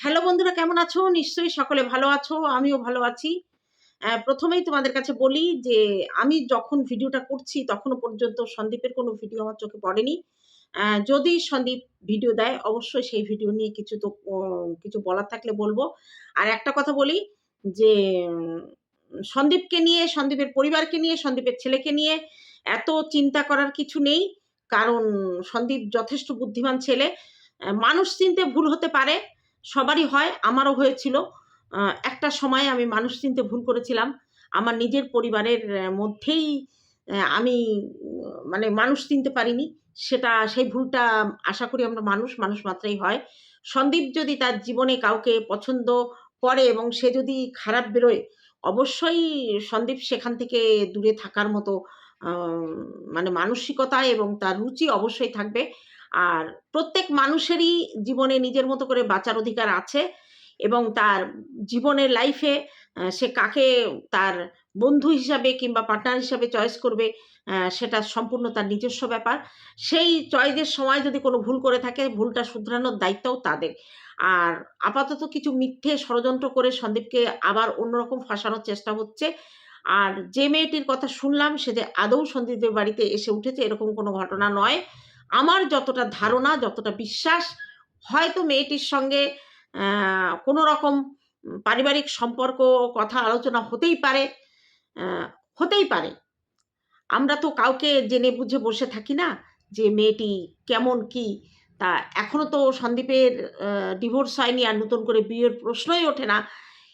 Hello বন্ধুরা, কেমন আছো? নিশ্চয়ই সকলে ভালো আছো, আমিও ভালো আছি। প্রথমেই তোমাদের কাছে বলি যে, আমি যখন ভিডিওটা করছি তখনও পর্যন্ত সন্দীপের কোনো ভিডিও আমার চোখে পড়েনি। যদি সন্দীপ ভিডিও দেয়, অবশ্যই সেই ভিডিও নিয়ে কিছু তো কিছু বলার থাকলে বলব। আর একটা কথা বলি যে, সন্দীপকে নিয়ে, সন্দীপের পরিবারকে নিয়ে, সন্দীপের ছেলেকে নিয়ে এত চিন্তা করার কিছু নেই। কারণ সন্দীপ যথেষ্ট বুদ্ধিমান ছেলে। মানুষ চিনতে ভুল হতে পারে। সবারই হয়, আমারও হয়েছিল। একটা সময় আমি মানুষ চিনতে ভুল করেছিলাম। আমার নিজের পরিবারের মধ্যেই আমি মানে মানুষ চিনতে পারিনি। সেটা, সেই ভুলটা আশা করি আমরা মানুষ মানুষ মাত্রাই হয়। সন্দীপ যদি তার জীবনে কাউকে পছন্দ করে এবং সে যদি খারাপ বেরোয়, অবশ্যই সন্দীপ সেখান থেকে দূরে থাকার মতো মানে মানসিকতা এবং তার রুচি অবশ্যই থাকবে। আর প্রত্যেক মানুষেরই জীবনে নিজের মতো করে বাঁচার অধিকার আছে এবং তার জীবনের লাইফে সে কাকে তার বন্ধু হিসাবে কিংবা পার্টনার হিসাবে চয়েস করবে সেটা সম্পূর্ণ তার নিজস্ব ব্যাপার। সেই চয়েসের সময় যদি কোনো ভুল করে থাকে, ভুলটা শুধরানোর দায়িত্বও তাদের। আর আপাতত কিছু মিথ্যে ষড়যন্ত্র করে সন্দীপকে আবার অন্যরকম ফাঁসানোর চেষ্টা হচ্ছে। আর যে মেয়েটির কথা শুনলাম, সে যে আদৌ সন্দীপের বাড়িতে এসে উঠেছে, এরকম কোনো ঘটনা নয়। আমার যতটা ধারণা, যতটা বিশ্বাস, হয়তো মেয়েটির সঙ্গে কোনো রকম পারিবারিক সম্পর্ক, কথা, আলোচনা হতেই পারে হতেই পারে। আমরা তো কাউকে জেনে বুঝে বসে থাকি না যে মেয়েটি কেমন কি। তা এখনও তো সন্দীপের ডিভোর্স হয়নি আর নতুন করে বিয়ের প্রশ্নই ওঠে না।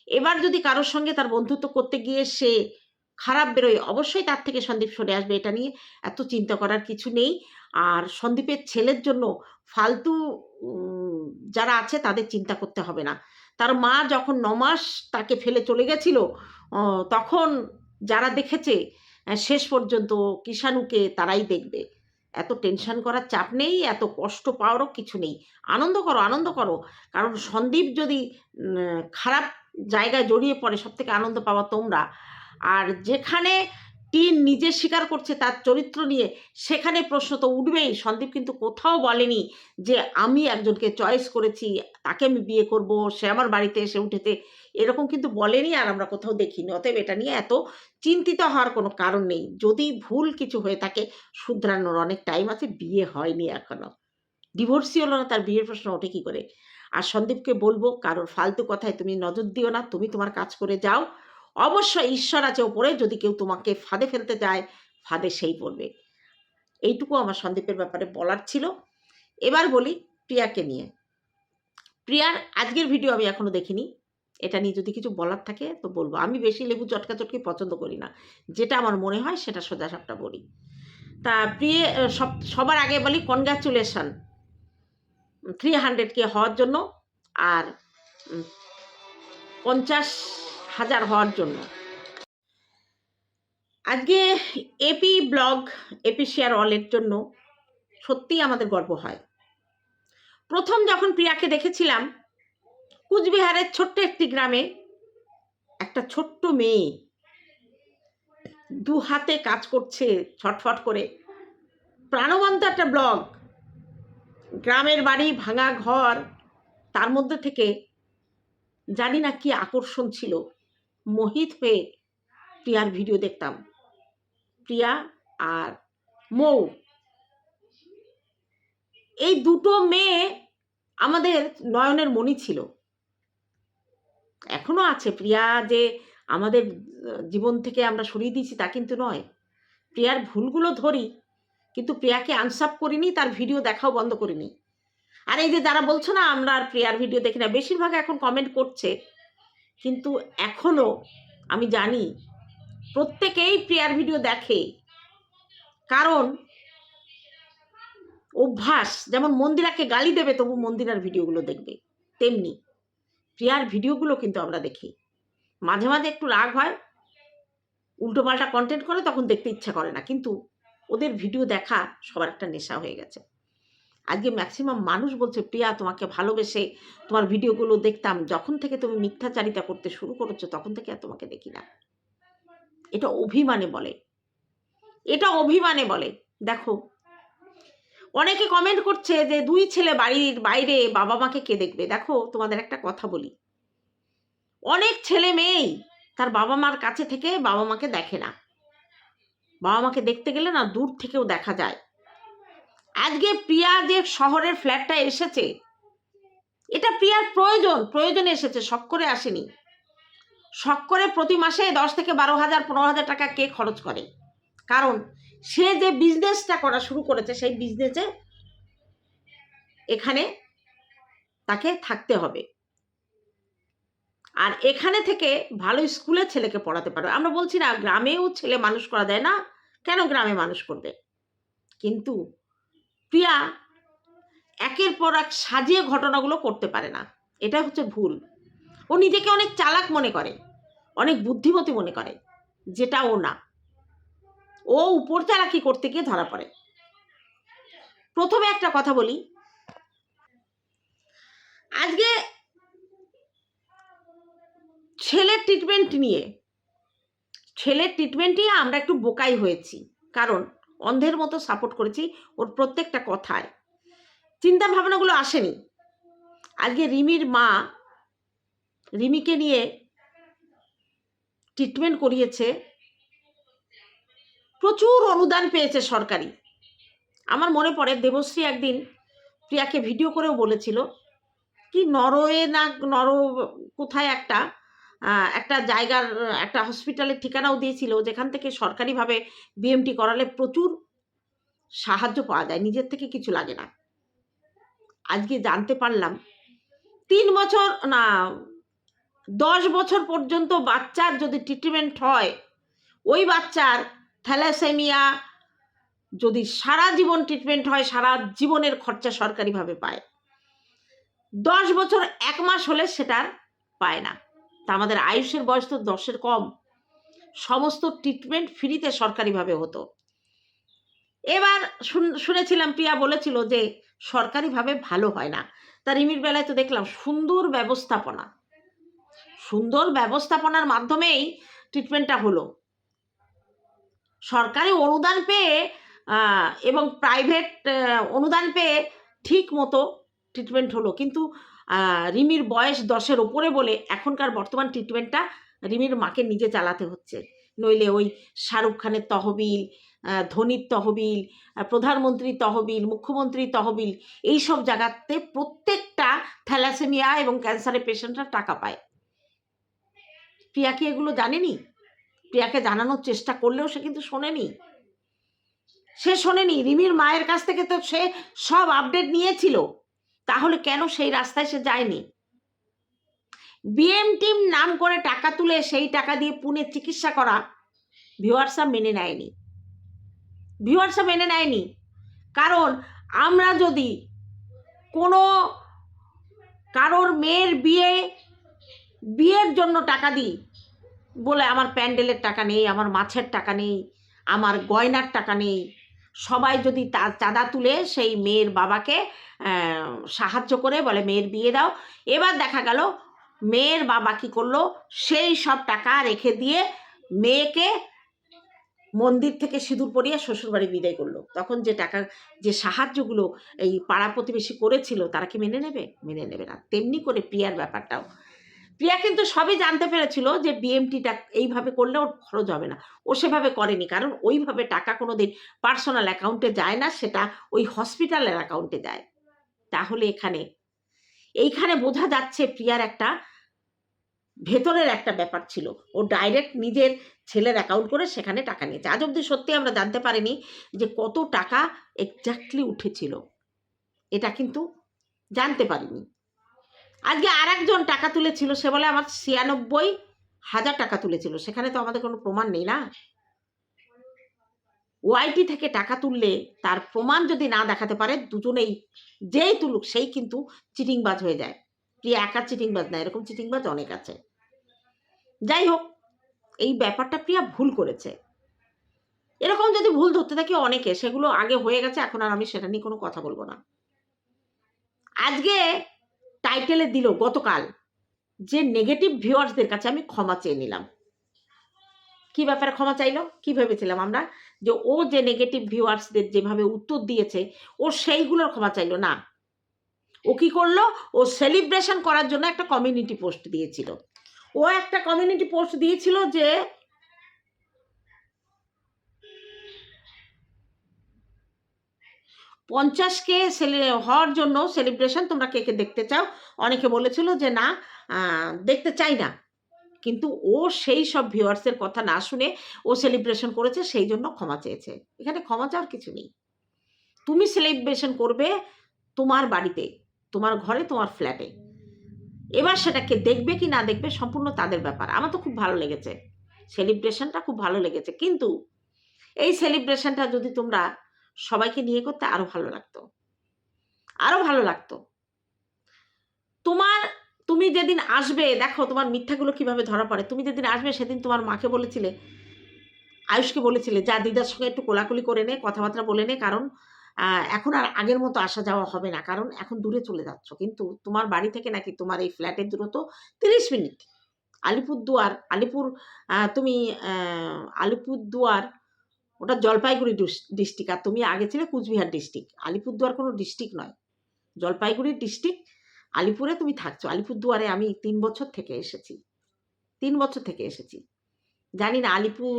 এবার যদি কারোর সঙ্গে তার বন্ধুত্ব করতে গিয়ে সে খারাপ বেরোয়, অবশ্যই তার থেকে সন্দীপ সরে আসবে এটা নিয়ে। এত চিন্তা করার কিছু নেই। আর সন্দীপের ছেলের জন্য ফালতু যারা আছে তাদের চিন্তা করতে হবে না। তার মা যখন নমাস তাকে ফেলে চলে গেছিল তখন যারা দেখেছে শেষ পর্যন্ত কিষাণুকে তারাই দেখবে। এত টেনশন করার চাপ নেই, এত কষ্ট পাওয়ারও কিছু নেই। আনন্দ করো আনন্দ করো। কারণ সন্দীপ যদি খারাপ জায়গায় জড়িয়ে পড়ে সব থেকে আনন্দ পাওয়া তোমরা। আর যেখানে টিন নিজে স্বীকার করছে তার চরিত্র নিয়ে। সেখানে প্রশ্ন তো উঠবেই। সন্দীপ কিন্তু কোথাও বলেনি যে, আমি একজনকে চয়েস করেছি, তাকে আমি বিয়ে করব, সে আমার বাড়িতে এসে উঠেতে এরকম কিন্তু বলেনি আর আমরা কোথাও দেখিনি। অতএব এটা নিয়ে এত চিন্তিত হওয়ার কোনো কারণ নেই। যদি ভুল কিছু হয়ে থাকে, শুধরানোর অনেক টাইম আছে, বিয়ে হয়নি এখনও। ডিভোর্সই হলো না, তার বিয়ের প্রশ্ন ওঠে কী করে? আর সন্দীপকে বলব, কারোর ফালতু কথায় তুমি নজর দিও না। তুমি তোমার কাজ করে যাও। অবশ্যই ঈশ্বর আছে ওপরে যদি কেউ তোমাকে ফাঁদে ফেলতে চায়, ফাঁদে সেই পড়বে। এইটুকু আমার সন্দীপের ব্যাপারে বলার ছিল। এবার বলি প্রিয়াকে নিয়ে। প্রিয়ার আজকের ভিডিও আমি এখনও দেখিনি। এটা নিয়ে যদি কিছু বলার থাকে, তো বলব। আমি বেশি লেবু চটকা চটকি পছন্দ করি না। যেটা আমার মনে হয়, সেটা সোজা সাপটা বলি। তা প্রিয় সব, সবার আগে বলি কনগ্রাচুলেশন। থ্রি হান্ড্রেড কে হওয়ার জন্য আর পঞ্চাশ হাজার হওয়ার জন্য। আজকে এপি ব্লগ এপি শেয়ার অলের জন্য সত্যিই আমাদের গর্ব হয়। প্রথম যখন প্রিয়াকে দেখেছিলাম, কুচবিহারের ছোট্ট একটি গ্রামে একটা ছোট্ট মেয়ে দু হাতে কাজ করছে ছটফট করে। প্রাণবন্ত একটা ব্লগ। গ্রামের বাড়ি, ভাঙা ঘর, তার মধ্যে থেকে জানি না কি আকর্ষণ ছিল। মোহিত হয়ে প্রিয়ার ভিডিও দেখতাম। প্রিয়া আর মৌ। এই দুটো মেয়ে আমাদের নয়নের মণি ছিল। এখনও আছে। প্রিয়া যে আমাদের জীবন থেকে আমরা সরিয়ে দিয়েছি তা কিন্তু নয়। প্রিয়ার ভুলগুলো ধরি, কিন্তু প্রিয়াকে আনসাপ করিনি, তার ভিডিও দেখাও বন্ধ করিনি। আর এই যে যারা বলছো না, আমরা আর প্রিয়ার ভিডিও দেখি না, বেশিরভাগ এখন কমেন্ট করছে। কিন্তু এখনও আমি জানি প্রত্যেকেই প্রিয়ার ভিডিও দেখে। কারণ অভ্যাস, যেমন মন্দিরাকে গালি দেবে, তবু মন্দিরার ভিডিওগুলো দেখবে। তেমনি প্রিয়ার ভিডিওগুলো কিন্তু আমরা দেখি। মাঝে মাঝে একটু রাগ হয় উল্টোপাল্টা কন্টেন্ট করে, তখন দেখতে ইচ্ছা করে না। কিন্তু ওদের ভিডিও দেখা সবার একটা নেশা হয়ে গেছে। আজকে ম্যাক্সিমাম মানুষ বলছে, প্রিয়া, তোমাকে ভালোবেসে তোমার ভিডিওগুলো দেখতাম। যখন থেকে তুমি মিথ্যাচারিতা করতে শুরু করেছ, তখন থেকে আর তোমাকে দেখি না। এটা অভিমানে বলে। এটা অভিমানে বলে। দেখো, অনেকে কমেন্ট করছে যে, দুই ছেলে বাড়ির বাইরে বাবা মাকে কে দেখবে? দেখো, তোমাদের একটা কথা বলি। অনেক ছেলে মেয়েই তার বাবা মার কাছে থেকে বাবা মাকে দেখে না। বাবা মাকে দেখতে গেলে না দূর থেকেও দেখা যায়। আজকে প্রিয়া যে শহরের ফ্ল্যাটটা এসেছে, এটা প্রিয়ার প্রয়োজন, প্রয়োজনে এসেছে, শখ করে আসেনি। শখ করে প্রতি মাসে দশ থেকে বারো হাজার, পনেরো হাজার টাকা কে খরচ করে। কারণ সে যে বিজনেসটা করা শুরু করেছে, সেই বিজনেসে এখানে তাকে থাকতে হবে। আর এখানে থেকে ভালো স্কুলে ছেলেকে পড়াতে পারবে। আমরা বলছি না, গ্রামেও ছেলে মানুষ করা যায় না। কেন গ্রামে মানুষ করবে? কিন্তু প্রিয়া একের পর এক সাজিয়ে ঘটনাগুলো করতে পারে না। এটা হচ্ছে ভুল। ও নিজেকে অনেক চালাক মনে করে, অনেক বুদ্ধিমতী মনে করে, যেটা ও না। ও উপর চালাকি করতে গিয়ে ধরা পড়ে। প্রথমে একটা কথা বলি। আজকে ছেলের ট্রিটমেন্ট নিয়ে, ছেলের ট্রিটমেন্ট নিয়ে আমরা একটু বোকাই হয়েছি। কারণ অন্ধের মতো সাপোর্ট করেছি ওর প্রত্যেকটা কথায়। চিন্তা ভাবনাগুলো আসেনি। আজকে রিমির মা রিমিকে নিয়ে ট্রিটমেন্ট করিয়েছে। প্রচুর অনুদান পেয়েছে সরকারি। আমার মনে পড়ে, দেবশ্রী একদিন প্রিয়াকে ভিডিও করেও বলেছিল, কি নরওয়ে না, নর কোথায় একটা একটা জায়গার, একটা হসপিটালের ঠিকানাও দিয়েছিল, যেখান থেকে সরকারিভাবে বিএমটি করালে প্রচুর সাহায্য পাওয়া যায়। নিজের থেকে কিছু লাগে না। আজকে জানতে পারলাম, তিন বছর, না, দশ বছর পর্যন্ত বাচ্চার যদি ট্রিটমেন্ট হয়, ওই বাচ্চার থ্যালাসেমিয়া যদি সারা জীবন ট্রিটমেন্ট হয়, সারা জীবনের খরচা সরকারিভাবে পায়। দশ বছর এক মাস হলে সেটার পায় না। তা আমাদের আয়ুষের বয়স তো দশের কম। সমস্ত ট্রিটমেন্ট ফ্রিতে সরকারিভাবে হতো। এবার শুন- শুনেছিলাম, প্রিয়া বলেছিল যে সরকারিভাবে ভালো হয় না। তা রিমির বেলায় তো দেখলাম সুন্দর ব্যবস্থাপনা। সুন্দর ব্যবস্থাপনার মাধ্যমেই ট্রিটমেন্টটা হলো। সরকারি অনুদান পেয়ে এবং প্রাইভেট অনুদান পেয়ে ঠিক মতো ট্রিটমেন্ট হলো। কিন্তু রিমির বয়স দশের ওপরে বলে এখনকার বর্তমান ট্রিটমেন্টটা রিমির মাকে নিজে চালাতে হচ্ছে। নইলে ওই শাহরুখ খানের তহবিল ধোনির তহবিল প্রধানমন্ত্রীর তহবিল, মুখ্যমন্ত্রীর তহবিল, এই সব জায়গাতে প্রত্যেকটা থ্যালাসেমিয়া এবং ক্যান্সারের পেশেন্টরা টাকা পায়। প্রিয়া কি এগুলো জানেনি? প্রিয়াকে জানানোর চেষ্টা করলেও সে কিন্তু শোনেনি। সে শোনেনি। রিমির মায়ের কাছ থেকে তো সে সব আপডেট নিয়েছিল। তাহলে কেন সেই রাস্তায় সে যায়নি? বিএম টিম নাম করে টাকা তুলে সেই টাকা দিয়ে পুনে চিকিৎসা করা ভিউয়ার্সরা মেনে নেয়নি। ভিউয়ার্সরা মেনে নেয়নি। কারণ আমরা যদি কোনো কারোর মেয়ের বিয়ে, বিয়ের জন্য টাকা দিই বলে আমার প্যান্ডেলের টাকা নেই, আমার মাছের টাকা নেই, আমার গয়নার টাকা নেই সবাই যদি তার চাঁদা তুলে সেই মেয়ের বাবাকে সাহায্য করে বলে, মেয়ের বিয়ে দাও। এবার দেখা গেল মেয়ের বাবা কি করল? সেই সব টাকা রেখে দিয়ে মেয়েকে মন্দির থেকে সিঁদুর পরিয়ে শ্বশুরবাড়ি বিদায় করল। তখন যে টাকা, যে সাহায্যগুলো এই পাড়া প্রতিবেশী করেছিল, তারা কি মেনে নেবে? মেনে নেবে না। তেমনি করে প্রিয়ার ব্যাপারটাও। প্রিয়া কিন্তু সবই জানতে পেরেছিল যে বিএমটিটা এইভাবে করলে ওর খরচ হবে না। ও সেভাবে করেনি, কারণ ওইভাবে টাকা কোনো দিন পার্সোনাল অ্যাকাউন্টে যায় না, সেটা ওই হসপিটালের অ্যাকাউন্টে যায়। তাহলে এখানে, এইখানে বোঝা যাচ্ছে প্রিয়ার একটা ভেতরের একটা ব্যাপার ছিল। ও ডাইরেক্ট নিজের ছেলের অ্যাকাউন্ট করে সেখানে টাকা নিয়েছে। আজ অবধি সত্যি আমরা জানতে পারিনি যে কত টাকা এক্স্যাক্টলি উঠেছিল। এটা কিন্তু জানতে পারিনি। আজকে আর একজন টাকা তুলেছিল, সে বলে আমার ছিয়ানব্বই হাজার টাকা তুলেছিল। সেখানে তো আমাদের কোনো প্রমাণ নেই না? ওআইটি থেকে টাকা তুললে তার প্রমাণ যদি না দেখাতে পারে, দুজনেই যেই তুলুক, সেই কিন্তু চিটিংবাজ হয়ে যায়। প্রিয়া একা চিটিংবাজ না, এরকম চিটিংবাজ অনেক আছে। যাই হোক, এই ব্যাপারটা প্রিয়া ভুল করেছে। এরকম যদি ভুল ধরতে থাকি অনেকে, সেগুলো আগে হয়ে গেছে, এখন আর আমি সেটা নিয়ে কোনো কথা বলব না। আজকে টাইটেলে দিল গতকাল, যে নেগেটিভ ভিউয়ার্সদের কাছে আমি ক্ষমা চেয়ে নিলাম। কি ব্যাপারে ক্ষমা চাইলো? কি ভেবেছিলাম আমরা? যে ও যে নেগেটিভ ভিউয়ার্সদের যেভাবে উত্তর দিয়েছে, ও সেইগুলোর ক্ষমা চাইলো। না, ও কি করল? ও সেলিব্রেশন করার জন্য একটা কমিউনিটি পোস্ট দিয়েছিল। ও একটা কমিউনিটি পোস্ট দিয়েছিল যে পঞ্চাশকে সেলে হওয়ার জন্য সেলিব্রেশন তোমরা কে কে দেখতে চাও? অনেকে বলেছিল যে না দেখতে চাই না। কিন্তু ও সেই সব ভিউয়ার্সের কথা না শুনে ও সেলিব্রেশন করেছে, সেই জন্য ক্ষমা চেয়েছে। এখানে ক্ষমা চাওয়ার কিছু নেই। তুমি সেলিব্রেশন করবে তোমার বাড়িতে, তোমার ঘরে, তোমার ফ্ল্যাটে এবার সেটাকে দেখবে কি না দেখবে সম্পূর্ণ তাদের ব্যাপার। আমার তো খুব ভালো লেগেছে। সেলিব্রেশনটা খুব ভালো লেগেছে। কিন্তু এই সেলিব্রেশনটা যদি তোমরা সবাইকে নিয়ে করতে আরও ভালো লাগতো। আরও ভালো লাগতো। তোমার তুমি যেদিন আসবে দেখো তোমার মিথ্যাগুলো কীভাবে ধরা পড়ে। তুমি যেদিন আসবে সেদিন তোমার মাকে বলেছিলে আয়ুষকে বলেছিলে যা দিদার সঙ্গে একটু কোলাকুলি করে নে কথাবার্তা বলে নে কারণ এখন আর আগের মতো আসা যাওয়া হবে না। কারণ এখন দূরে চলে যাচ্ছ। কিন্তু তোমার বাড়ি থেকে নাকি তোমার এই ফ্ল্যাটের দূরত্ব তিরিশ মিনিট। আলিপুরদুয়ার আলিপুর তুমি আহ, আলিপুরদুয়ার ওটা জলপাইগুড়ি ডিস্ট্রিক্ট। আর তুমি আগে ছিলে কুচবিহার ডিস্ট্রিক্ট। আলিপুরদুয়ার কোনো ডিস্ট্রিক্ট নয়। জলপাইগুড়ি ডিস্ট্রিক্ট, আলিপুরে তুমি থাকছো। আলিপুরদুয়ারে আমি তিন বছর থেকে এসেছি। তিন বছর থেকে এসেছি। জানি না আলিপুর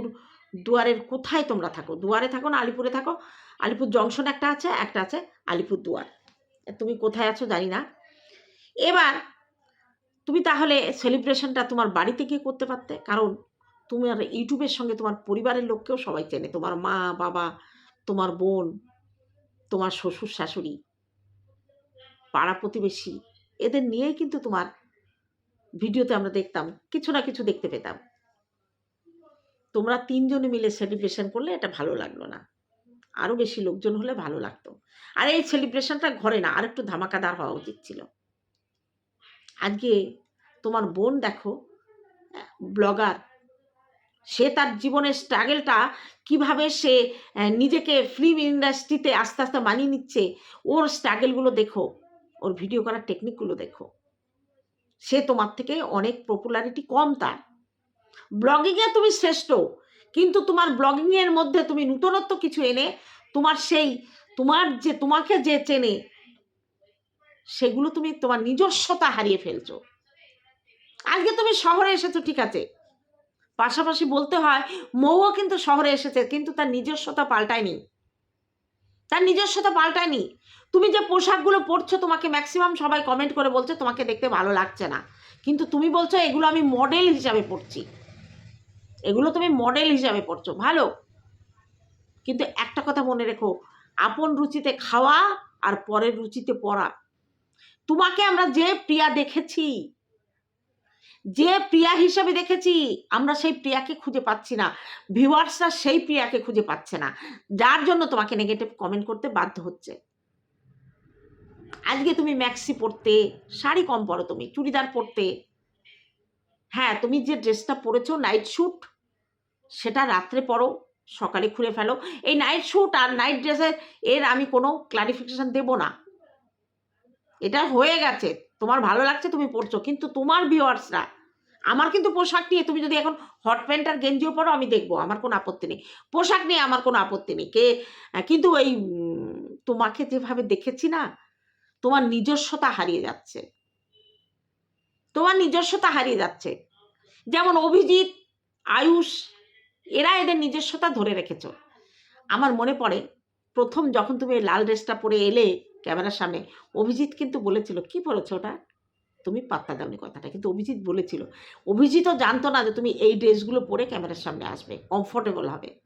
দুয়ারের কোথায় তোমরা থাকো। দুয়ারে থাকো না আলিপুরে থাকো? আলিপুর জংশন একটা আছে একটা আছে আলিপুর দুয়ার তুমি কোথায় আছো জানি না। এবার তুমি তাহলে সেলিব্রেশনটা তোমার বাড়িতে গিয়ে করতে পারতে। কারণ তোমার ইউটিউবের সঙ্গে তোমার পরিবারের লোককেও সবাই চেনে। তোমার মা, বাবা, তোমার বোন, তোমার শ্বশুর, শাশুড়ি, পাড়া প্রতিবেশী, এদের নিয়েই কিন্তু তোমার ভিডিওতে আমরা দেখতাম, কিছু না কিছু দেখতে পেতাম। তোমরা তিনজনে মিলে সেলিব্রেশন করলে এটা ভালো লাগল না। আরও বেশি লোকজন হলে ভালো লাগতো। আর এই সেলিব্রেশনটা ঘরে না আর একটু ধামাকাদার হওয়া উচিত ছিল। আজকে তোমার বোন দেখো ব্লগার সে তার জীবনের স্ট্রাগেলটা কীভাবে সে নিজেকে ফিল্ম ইন্ডাস্ট্রিতে আস্তে আস্তে মানিয়ে নিচ্ছে, ওর স্ট্রাগেলগুলো দেখো, ওর ভিডিও করার টেকনিকগুলো দেখো। সে তোমার থেকে অনেক পপুলারিটি কম তার। ব্লগিংয়ে তুমি শ্রেষ্ঠ, কিন্তু তোমার ব্লগিংয়ের মধ্যে তুমি নূতনত্ব কিছু এনে, তোমার সেই, তোমার যে, তোমাকে যে চেনে, সেগুলো তুমি তোমার নিজস্বতা হারিয়ে ফেলছো। আজকে তুমি শহরে এসেছ, ঠিক আছে। পাশাপাশি বলতে হয় মৌও কিন্তু শহরে এসেছে, কিন্তু তার নিজস্বতা পাল্টায়নি। তার নিজস্বতা পাল্টায়নি। তুমি যে পোশাকগুলো পরছো, তোমাকে ম্যাক্সিমাম সবাই কমেন্ট করে বলছে, তোমাকে দেখতে ভালো লাগছে না। কিন্তু তুমি বলছো, এগুলো আমি মডেল হিসাবে পড়ছি এগুলো তুমি মডেল হিসাবে পড়ছো ভালো? কিন্তু একটা কথা মনে রেখো, আপন রুচিতে খাওয়া আর পরের রুচিতে পড়া। তোমাকে আমরা যে প্রিয়া দেখেছি যে প্রিয়া হিসাবে দেখেছি, আমরা সেই প্রিয়াকে খুঁজে পাচ্ছি না। ভিউয়ার্সরা সেই প্রিয়াকে খুঁজে পাচ্ছে না। যার জন্য তোমাকে নেগেটিভ কমেন্ট করতে বাধ্য হচ্ছে। আজকে তুমি ম্যাক্সি পরতে, শাড়ি কম পরো তুমি, চুড়িদার পরতে। হ্যাঁ তুমি যে ড্রেসটা পরেছো নাইট শ্যুট সেটা রাত্রে পরো, সকালে খুলে ফেলো। এই নাইট শ্যুট আর নাইট ড্রেসের এর আমি কোনো ক্লারিফিকেশন দেব না। এটা হয়ে গেছে। তোমার ভালো লাগছে, তুমি পড়ছো কিন্তু তোমার ভিউয়ার্সরা আমার কিন্তু পোশাক নিয়ে তুমি যদি এখন হট প্যান্ট আর গেঞ্জিও পরো, আমি দেখব, আমার কোনো আপত্তি নেই। পোশাক নিয়ে আমার কোনো আপত্তি নেই। কে কিন্তু এই তোমাকে যেভাবে দেখেছি না, তোমার নিজস্বতা হারিয়ে যাচ্ছে। তোমার নিজস্বতা হারিয়ে যাচ্ছে। যেমন অভিজিৎ, আয়ুষ, এরা এদের নিজস্বতা ধরে রেখেছ। আমার মনে পড়ে, প্রথম যখন তুমি লাল ড্রেসটা পরে এলে ক্যামেরার সামনে, অভিজিৎ কিন্তু বলেছিল, কি বলেছ ওটা? তুমি পাত্তা দাওনি কথাটা, কিন্তু অভিজিৎ বলেছিল, অভিজিৎও জানতো না যে তুমি এই ড্রেসগুলো পরে ক্যামেরার সামনে আসবে কমফোর্টেবল হবে।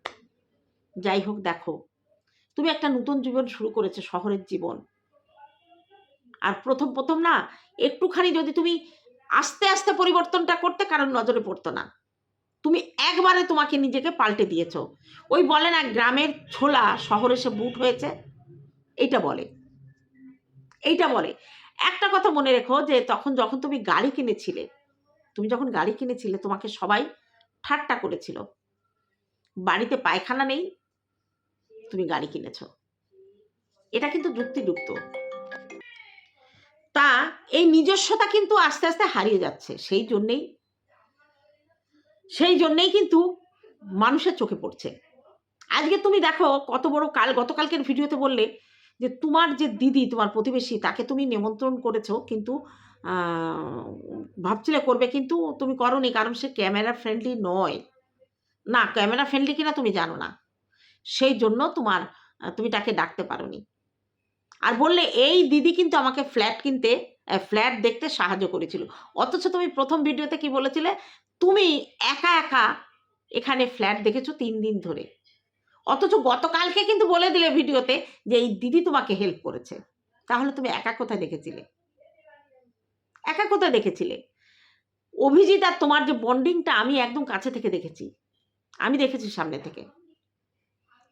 যাই হোক, দেখো, তুমি একটা নতুন জীবন শুরু করেছ শহরের জীবন। আর প্রথম প্রথম না, একটুখানি যদি তুমি আস্তে আস্তে পরিবর্তনটা করতে কারণ নজরে পড়তো না। তুমি একবারে তোমাকে নিজেকে পাল্টে দিয়েছ। ওই বলে না, গ্রামের ছোলা শহরে সে বুট হয়েছে। এইটা বলে। এইটা বলে। একটা কথা মনে রেখো যে তখন যখন তুমি গাড়ি কিনেছিলে, তুমি যখন গাড়ি কিনেছিলে, তোমাকে সবাই ঠাট্টা করেছিল। বাড়িতে পায়খানা নেই, তুমি গাড়ি কিনেছো। এটা কিন্তু যুক্তিযুক্ত। তা এই নিজস্বতা কিন্তু আস্তে আস্তে হারিয়ে যাচ্ছে। সেই জন্যেই সেই জন্যেই কিন্তু মানুষের চোখে পড়ছে। আজকে তুমি দেখো কত বড় কাল, গতকালকের ভিডিওতে বললে যে তোমার যে দিদি, তোমার প্রতিবেশী, তাকে তুমি নিমন্ত্রণ করেছ, কিন্তু ভাবছিলে করবে, কিন্তু তুমি করনি, কারণ সে ক্যামেরা ফ্রেন্ডলি নয়। না, ক্যামেরা ফ্রেন্ডলি কিনা তুমি জানো না। সেই জন্য তোমার তুমি তাকে ডাকতে পারোনি। আর বললে, এই দিদি কিন্তু আমাকে ফ্ল্যাট কিনতে ফ্ল্যাট দেখতে সাহায্য করেছিল। অথচ তুমি প্রথম ভিডিওতে কি বলেছিলে? তুমি একা একা এখানে ফ্ল্যাট দেখেছ তিন দিন ধরে। অথচ গতকালকে কিন্তু বলে দিলে ভিডিওতে যে এই দিদি তোমাকে হেল্প করেছে। তাহলে তুমি একা কোথায় দেখেছিলে? একা কোথায় দেখেছিলে? অভিজিৎ আর তোমার যে বন্ডিংটা আমি একদম কাছে থেকে দেখেছি। আমি দেখেছি সামনে থেকে।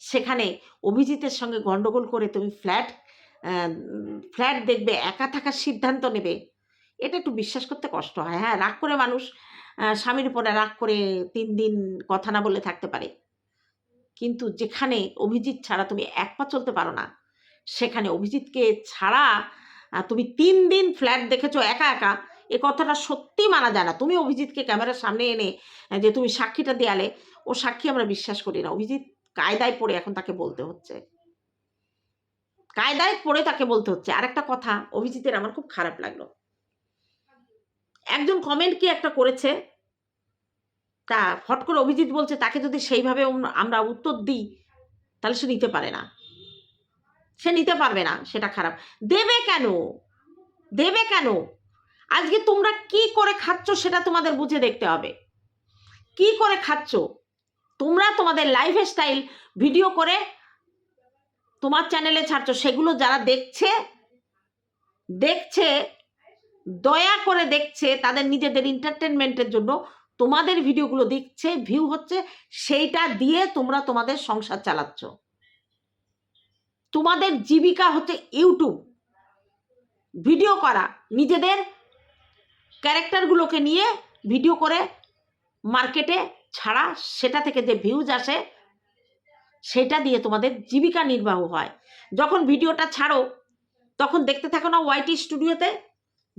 সেখানে অভিজিতের সঙ্গে গন্ডগোল করে তুমি ফ্ল্যাট ফ্ল্যাট দেখবে, একা থাকার সিদ্ধান্ত নেবে। এটা একটু বিশ্বাস করতে কষ্ট হয়। হ্যাঁ রাগ করে মানুষ স্বামীর উপরে রাগ করে তিন দিন কথা না বলে থাকতে পারে। কিন্তু যেখানে অভিজিৎ ছাড়া তুমি এক পা চলতে পারো না, সেখানে অভিজিৎকে ছাড়া তুমি তিন দিন ফ্ল্যাট দেখেছ একা একা, এ কথাটা সত্যি মানা যায় না। তুমি অভিজিৎকে ক্যামেরার সামনে এনে যে তুমি সাক্ষীটা দেয়ালে, ও সাক্ষী আমরা বিশ্বাস করি না। অভিজিৎ কায়দায় পড়ে এখন তাকে বলতে হচ্ছে। কায়দায় পড়ে তাকে বলতে হচ্ছে। আর একটা কথা, অভিজিতের আমার খুব খারাপ লাগল। একজন কমেন্ট কি একটা করেছে তা ফট করে অভিজিৎ বলছে, তাকে যদি সেইভাবে আমরা উত্তর দিই, তাহলে সে নিতে পারে না। সে নিতে পারবে না, সেটা খারাপ। দেবে কেন? দেবে কেন? আজকে তোমরা কি করে খাচ্ছ সেটা তোমাদের বুঝে দেখতে হবে। কি করে খাচ্ছ? তোমরা তোমাদের লাইফ স্টাইল ভিডিও করে তোমার চ্যানেলে ছাড়ছো। সেগুলো যারা দেখছে দেখছে, দয়া করে দেখছে তাদের নিজেদের এন্টারটেনমেন্টের জন্য তোমাদের ভিডিওগুলো দেখছে ভিউ হচ্ছে, সেইটা দিয়ে তোমরা তোমাদের সংসার চালাচ্ছ। তোমাদের জীবিকা হচ্ছে ইউটিউব। ভিডিও করা, নিজেদের ক্যারেক্টারগুলোকে নিয়ে ভিডিও করে মার্কেটে ছাড়া সেটা থেকে যে ভিউজ আসে, সেটা দিয়ে তোমাদের জীবিকা নির্বাহ হয়। যখন ভিডিওটা ছাড়ো, তখন দেখতে থাকো না ওয়াইটি স্টুডিওতে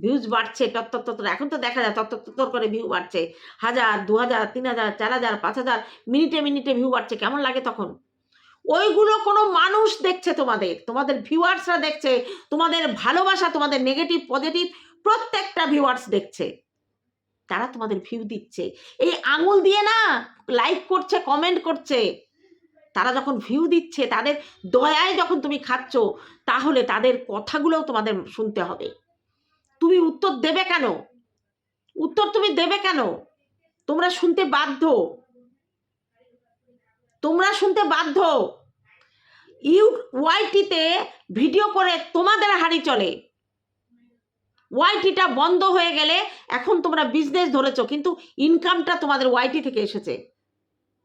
ভিউজ বাড়ছে তত্তর তত্তর এখন তো দেখা যায় তত্তর তত্তর করে ভিউ বাড়ছে। হাজার দু হাজার তিন হাজার চার হাজার পাঁচ হাজার মিনিটে মিনিটে ভিউ বাড়ছে, কেমন লাগে তখন? ওইগুলো কোনো মানুষ দেখছে তোমাদের তোমাদের ভিউয়ার্সরা দেখছে, তোমাদের ভালোবাসা, তোমাদের নেগেটিভ পজিটিভ প্রত্যেকটা ভিউয়ার্স দেখছে। তারা তোমাদের ভিউ দিচ্ছে। এই আঙুল দিয়ে না লাইক করছে কমেন্ট করছে। তারা যখন ভিউ দিচ্ছে, তাদের দয়ায় যখন তুমি খাচ্ছ, তাহলে তাদের কথাগুলোও তোমাদের শুনতে হবে। তুমি উত্তর দেবে কেন? উত্তর তুমি দেবে কেন? তোমরা শুনতে বাধ্য। তোমরা শুনতে বাধ্য। ইউ ওয়াইটিতে ভিডিও করে তোমাদের হাড়ি চলে। ওয়াইটিটা বন্ধ হয়ে গেলে এখন তোমরা বিজনেস ধরেছো, কিন্তু ইনকামটা তোমাদের ওয়াইটি থেকে এসেছে।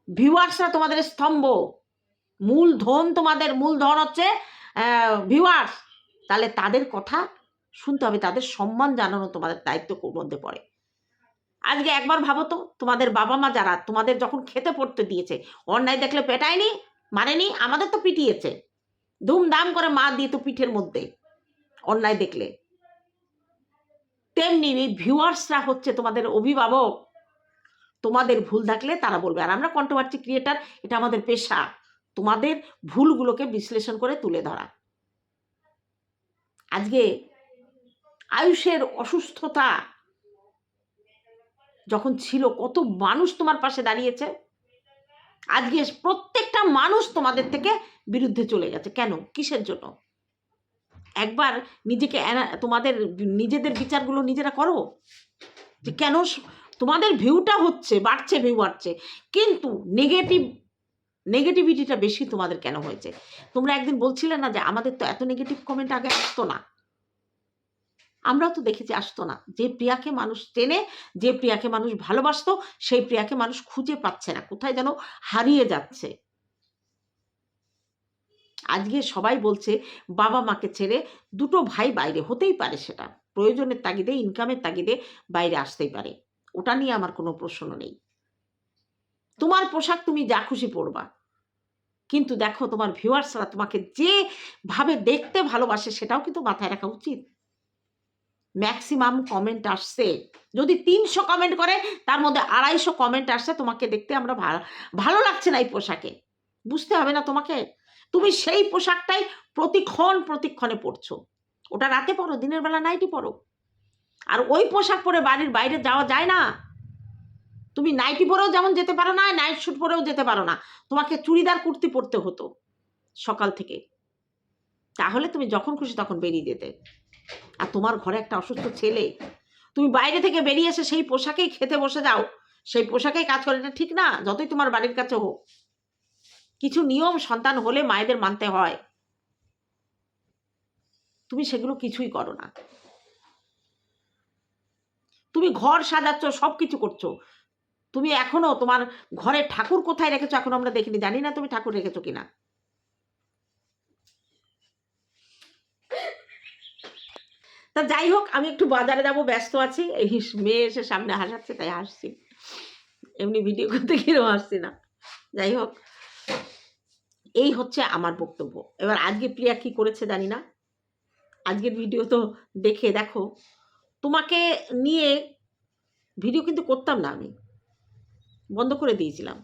ভিউয়ার্সরা তোমাদের স্তম্ভ। মূল ধন তোমাদের মূল ধন হচ্ছে ভিউয়ার্স। তাহলে তাদের কথা শুনতে হবে, তাদের সম্মান জানানো তোমাদের দায়িত্ব মধ্যে পড়ে। আজকে একবার ভাবো তো, তোমাদের বাবা মা যারা, তোমাদের যখন খেতে পড়তে দিয়েছে, অন্যায় দেখলে পেটায়নি, মানেনি, আমাদের তো পিটিয়েছে। ধুমধাম করে মা দিয়ে তো পিঠের মধ্যে অন্যায় দেখলে। তেমনি ভিউয়ার্সরা হচ্ছে তোমাদের অভিভাবক, তোমাদের ভুল থাকলে তারা বলবে, আর আমরা কন্ট্রোভার্সি ক্রিয়েটার এটা আমাদের পেশা। তোমাদের ভুলগুলোকে বিশ্লেষণ করে তুলে ধরা। আজকে আয়ুষের অসুস্থতা যখন ছিল, কত মানুষ তোমার পাশে দাঁড়িয়েছে? আজকে প্রত্যেকটা মানুষ তোমাদের থেকে বিরুদ্ধে চলে গেছে। কেন? কিসের জন্য? একবার নিজেকে তোমাদের নিজেদের বিচারগুলো নিজেরা করো। যে কেন তোমাদের ভিউটা হচ্ছে, বাড়ছে ভিউ বাড়ছে। কিন্তু নেগেটিভ নেগেটিভিটিটা বেশি তোমাদের কেন হয়েছে? তোমরা একদিন বলছিলে না যে আমাদের তো এত নেগেটিভ কমেন্ট আগে আসতো না? আমরাও তো দেখেছি আসতো না। যে প্রিয়াকে মানুষ টেনে যে প্রিয়াকে মানুষ ভালোবাসতো, সেই প্রিয়াকে মানুষ খুঁজে পাচ্ছে না। কোথায় যেন হারিয়ে যাচ্ছে। আজকে সবাই বলছে, বাবা মাকে ছেড়ে দুটো ভাই বাইরে হতেই পারে সেটা। প্রয়োজনের তাগিদে ইনকামের তাগিদে বাইরে আসতেই পারে। ওটা নিয়ে আমার কোনো প্রশ্ন নেই। তোমার পোশাক তুমি যা খুশি পরবা। কিন্তু দেখো, তোমার ভিউয়ার্সরা তোমাকে যেভাবে দেখতে ভালোবাসে, সেটাও কিন্তু মাথায় রাখা উচিত। ম্যাক্সিমাম কমেন্ট আসছে। যদি তিনশো কমেন্ট করে, তার মধ্যে আড়াইশো কমেন্ট আসছে, তোমাকে দেখতে আমরা ভালো লাগছে না এই পোশাকে। বুঝতে হবে না তোমাকে? তুমি সেই পোশাকটাই প্রতিক্ষণ, প্রতিক্ষণে পরছো। ওটা রাতে পরো, দিনের বেলা নাইটি পরো। আর ওই পোশাক পরে বাড়ির বাইরে যাওয়া যায় না। তুমি নাইটি পরেও যেমন যেতে পারো না নাইট শ্যুট পরেও যেতে পারো না। তোমাকে চুড়িদার, কুর্তি পরতে হতো সকাল থেকে। তাহলে তুমি যখন খুশি তখন বেরিয়ে যেতে। আর তোমার ঘরে একটা অসুস্থ ছেলে, তুমি বাইরে থেকে বেরিয়ে এসে সেই পোশাকেই খেতে বসে যাও। সেই পোশাকেই কাজ করে এটা ঠিক না? যতই তোমার বাড়ির কাছে হোক। কিছু নিয়ম সন্তান হলে মায়েদের মানতে হয়। তুমি সেগুলো কিছুই করো না। তুমি ঘর সাজাচ্ছ সব কিছু করছ। তুমি এখনও তোমার ঘরে ঠাকুর কোথায় রেখেছো, এখন আমরা দেখিনি। জানি না তুমি ঠাকুর রেখেছো কিনা। তা যাই হোক, আমি একটু বাজারে যাব, ব্যস্ত আছি। এই মেয়ে এসে সামনে হাসাচ্ছে, তাই হাসছি। এমনি ভিডিও করতে গিয়েও হাসছি না। যাই হোক, এই হচ্ছে আমার বক্তব্য। এবার আজকে প্রিয়া কি করেছে জানি না। আজকের ভিডিও তো দেখে, দেখো। তোমাকে নিয়ে ভিডিও কিন্তু করতাম না আমি। বন্ধ করে দিয়েছিলাম।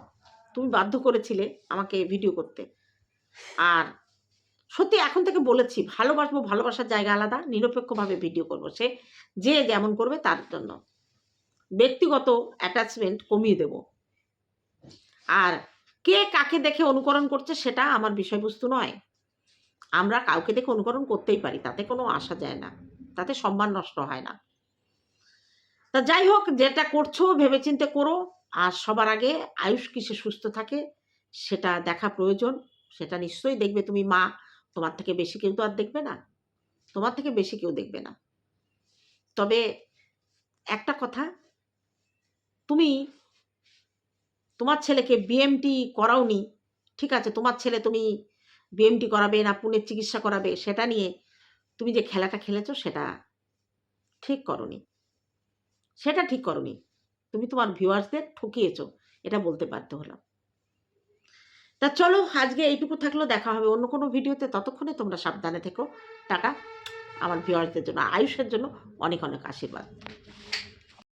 তুমি বাধ্য করেছিলে আমাকে ভিডিও করতে। আর সত্যি এখন থেকে বলেছি, ভালোবাসবো, ভালোবাসার জায়গা আলাদা, নিরপেক্ষভাবে ভিডিও করব। সে যে যেমন করবে তার জন্য। ব্যক্তিগত অ্যাটাচমেন্ট কমিয়ে দেব। আর কে কাকে দেখে অনুকরণ করছে সেটা আমার বিষয়বস্তু নয়। আমরা কাউকে দেখে অনুকরণ করতেই পারি, তাতে কোনো আসা যায় না। তাতে সম্মান নষ্ট হয় না। তা যাই হোক, যেটা করছ, ভেবেচিন্তে করো। আর সবার আগে আয়ুষ কিসে সুস্থ থাকে, সেটা দেখা প্রয়োজন। সেটা নিশ্চয়ই দেখবে তুমি মা। তোমার থেকে বেশি কেউ তো আর দেখবে না। তোমার থেকে বেশি কেউ দেখবে না। তবে একটা কথা, তুমি তোমার ছেলেকে বিএমটি করাওনি, ঠিক আছে? তোমার ছেলে তুমি বিএমটি করাবে না, পুনের চিকিৎসা করাবে, সেটা নিয়ে তুমি যে খেলাটা খেলেছো সেটা ঠিক করনি। সেটা ঠিক করনি। তুমি তোমার ভিউয়ার্সদের ঠকিয়েছো, এটা বলতে বাধ্য হলাম। তা চলো, আজকে এইটুকু থাকলেও দেখা হবে অন্য কোনো ভিডিওতে। ততক্ষণে তোমরা সাবধানে থেকো। টাটা। আমার ভিওয়ার্সদের জন্য, আয়ুষের জন্য অনেক অনেক আশীর্বাদ।